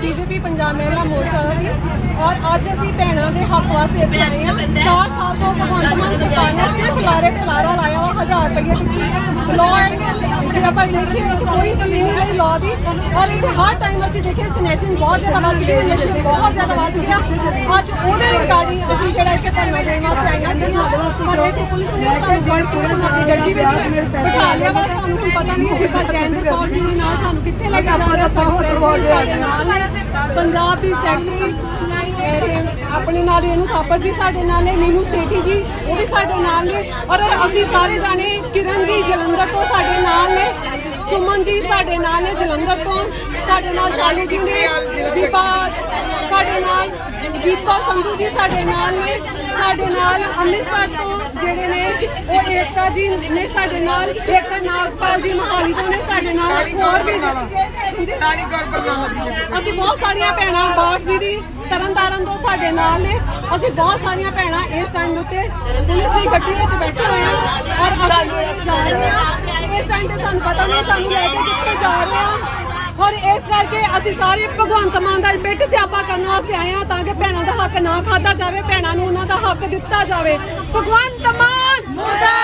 BJP Punjab ਮਹਿਲਾ ਮੋਰਚਾ ਦੀ। ਔਰ ਅੱਜ ਅਸੀਂ ਭੈਣਾਂ ਦੇ ਹੱਕ ਵਾਸਤੇ ਇੱਥੇ ਆਏ ਹਾਂ। 4 ਸਾਲ ਤੋਂ ਭਗਵੰਤ ਮਾਨ ਸਰਕਾਰ ਨੇ ਸਿਰਫ ਲਾਰੇ ਤੇ ਲਾਰਾ ਲਾਇਆ ਵਾ 1000 ਰੁਪਏ ਪਿੱਛੇ ਲਾਅ ਜੇ ਆਪਾਂ ਦੇਖੀਏ ਤਾਂ ਕੋਈ ਚੀਜ਼ ਨਹੀਂ ਰਹੀ ਲਾਅ ਦੀ। ਔਰ ਇੱਥੇ ਹਰ ਟਾਈਮ ਅਸੀਂ ਦੇਖੇ ਸਨੈਚਿੰਗ ਬਹੁਤ ਜ਼ਿਆਦਾ ਵੱਧ ਗਈ ਨਸ਼ੇ ਬਹੁਤ ਜ਼ਿਆਦਾ ਵੱਧ ਗਿਆ ਅੱਜ ਉਹਦੇ ਰਿਗਾਰਡਿੰਗ ਅਸੀਂ ਜਿਹੜਾ ਇੱਥੇ ਧਰਨਾ ਦੇਣ ਵਾਸਤੇ ਆਈਆਂ ਸੀ ਪਰ ਇੱਥੇ ਪੁਲਿਸ ਨੇ ਸਾਨੂੰ ਫੜ ਕੇ ਆਪਣੀ ਗੱਡੀ ਵਿੱਚ ਬਿਠਾ ਲਿਆ ਵਾ, ਸਾਨੂੰ ਪਤਾ ਨਹੀਂ ਹੋਏਗਾ ਜੈਂਦਰ ਕੌਰ ਜੀ ਸਾਨੂੰ ਕਿੱਥੇ ਲੈ ਕੇ ਜਾ ਰਿਹਾ ਸਾਡੇ ਨਾਲ। ਪੰਜਾਬ ਦੀ ਸੈਕਟਰੀ ਆਪਣੇ ਨਾਲ ਇਹਨੂੰ ਥਾਪਰ ਜੀ ਸਾਡੇ ਨਾਲ ਨੇ ਨੀਨੂ ਸੇਠੀ ਜੀ ਉਹ ਵੀ ਸਾਡੇ ਨਾਲ ਨੇ। ਔਰ ਅਸੀਂ ਸਾਰੇ ਜਾਣੇ ਕਿਰਨ ਜੀ ਜਲੰਧਰ ਤੋਂ ਸਾਡੇ ਨਾਲ ਨੇ ਸੁਮਨ ਜੀ ਸਾਡੇ ਨਾਲ ਨੇ ਜਲੰਧਰ ਤੋਂ। ਸਾਡੇ ਨਾਲ ਸ਼ਾਲੀ ਜੀ ਨੇ ਦੀਪਾ ਜੀਤ ਸੰਧੂ ਜੀ ਸਾਡੇ ਨਾਲ ਨੇ। ਸਾਡੇ ਨਾਲ ਅੰਮ੍ਰਿਤਸਰ ਤੋਂ ਜਿਹੜੇ ਨੇ ਉਹ ਏਕਤਾ ਜੀ ਨੇ ਸਾਡੇ ਨਾਲ ਏਕਤਾ ਨਾਗਪਾਲ ਜੀ ਮਹਾਲੀ ਤੋਂ ਨੇ ਸਾਡੇ ਨਾਲ। ਹੋਰ ਵੀ ਰਾਣੀ ਬਰਨਾਲਾ ਅਸੀਂ ਬਹੁਤ ਸਾਰੀਆਂ ਭੈਣਾਂ ਬਾਠ ਦੀਦੀ ਤਰਨਤਾਰਨ ਤੋਂ ਸਾਡੇ ਨਾਲ ਨੇ। ਅਸੀਂ ਬਹੁਤ ਸਾਰੀਆਂ ਭੈਣਾਂ ਇਸ ਟਾਈਮ ਦੇ ਉੱਤੇ ਪੁਲਿਸ ਦੀ ਗੱਡੀ ਵਿੱਚ ਬੈਠੇ ਹੋਏ ਹਾਂ ਔਰ ਅਸੀਂ ਜਾ ਰਹੇ ਹਾਂ ਇਸ ਟਾਈਮ ਤੇ ਸਾਨੂੰ ਪਤਾ ਨਹੀਂ ਸਾਨੂੰ ਲੈ ਕੇ ਕਿੱਥੇ ਜਾ ਰਹੇ ਹਾਂ ਔਰ ਇਸ ਕਰਕੇ ਅਸੀਂ ਸਾਰੇ ਭਗਵੰਤ ਮਾਨ ਦਾ ਪਿੱਟ ਸਿਆਪਾ ਕਰਨ ਵਾਸਤੇ ਆਏ ਹਾਂ ਤਾਂ ਕਿ ਭੈਣਾਂ ਦਾ ਹੱਕ ਨਾ ਖਾਦਾ ਜਾਵੇ, ਭੈਣਾਂ ਨੂੰ ਉਹਨਾਂ ਦਾ ਹੱਕ ਦਿੱਤਾ ਜਾਵੇ। ਭਗਵੰਤ ਮਾਨ ਮੁਰਦਾਬਾਦ!